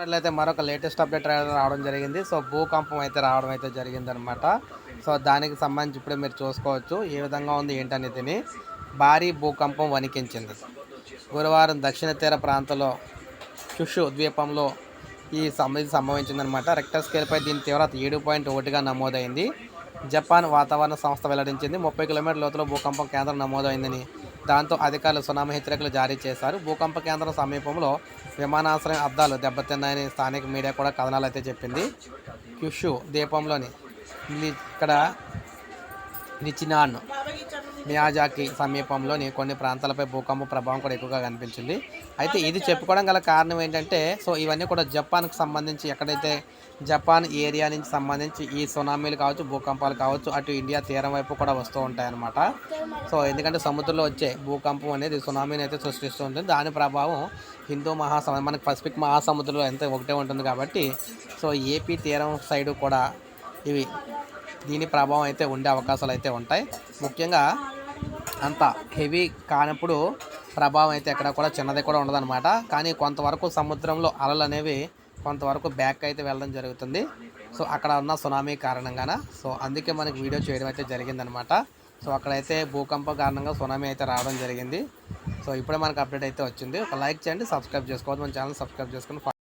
అయితే మరొక latest update రావడం జరిగింది. సో భూకంపం అయితే రావడం అయితే జరిగింది అనమాట సో దానికి సంబంధించి ఇప్పుడే మీరు చూసుకోవచ్చు. ఏ విధంగా ఉంది ఏంటనేది భారీ భూకంపం వణికించింది. గురువారం దక్షిణ తీర ప్రాంతంలో చుషు ద్వీపంలో ఈ సమస్య సంభవించిందనమాట రెక్టర్ స్కేల్పై దీని తీవ్రత ఏడు పాయింట్ ఒకటిగా నమోదైంది. జపాన్ వాతావరణ సంస్థ వెల్లడించింది. ముప్పై కిలోమీటర్ల లోతులో భూకంపం కేంద్రం నమోదైందని దాంతో అధికారులు సునామీ హెచ్చరికలు జారీ చేశారు. భూకంప కేంద్రం సమీపంలో విమానాశ్రయం అద్దాలు దెబ్బతిన్నాయని స్థానిక మీడియా కూడా కథనాలు అయితే చెప్పింది. క్యుషు ద్వీపంలోని ఇక్కడ రిచినాన్ మియాజాకి సమీపంలోని కొన్ని ప్రాంతాలపై భూకంప ప్రభావం కూడా ఎక్కువగా కనిపించింది. అయితే ఇది చెప్పుకోవడం గల కారణం ఏంటంటే సో ఇవన్నీ కూడా జపాన్కు సంబంధించి ఎక్కడైతే జపాన్ ఏరియా నుంచి సంబంధించి ఈ సునామీలు కావచ్చు భూకంపాలు కావచ్చు అటు ఇండియా తీరం వైపు కూడా వస్తూ ఉంటాయన్నమాట. సో ఎందుకంటే సముద్రంలో వచ్చే భూకంపం అనేది సునామీని అయితే సృష్టిస్తూ ఉంటుంది దాని ప్రభావం హిందూ మహాసముద్రం మనకి పసిఫిక్ మహాసముద్రంలో ఎంత ఒకటే ఉంటుంది కాబట్టి సో ఏపీ తీరం సైడు కూడా ఇవి. దీని ప్రభావం అయితే ఉండే అవకాశాలు అయితే ఉంటాయి. ముఖ్యంగా అంత హెవీ కానప్పుడు ప్రభావం అయితే ఎక్కడ కూడా చిన్నది కూడా ఉండదన్నమాట. కానీ కొంతవరకు సముద్రంలో అలలు అనేవి కొంతవరకు బ్యాక్ అయితే వెళ్ళడం జరుగుతుంది. సో అక్కడ ఉన్న సునామీ కారణంగాన. సో అందుకే మనకి వీడియో చేయడం అయితే జరిగిందనమాట సో అక్కడైతే భూకంపం కారణంగా సునామీ అయితే రావడం జరిగింది. సో ఇప్పుడే మనకు అప్డేట్ అయితే వచ్చింది. ఒక లైక్ చేయండి సబ్స్క్రైబ్ చేసుకోవద్దు. మన ఛానల్ సబ్స్క్రైబ్ చేసుకుని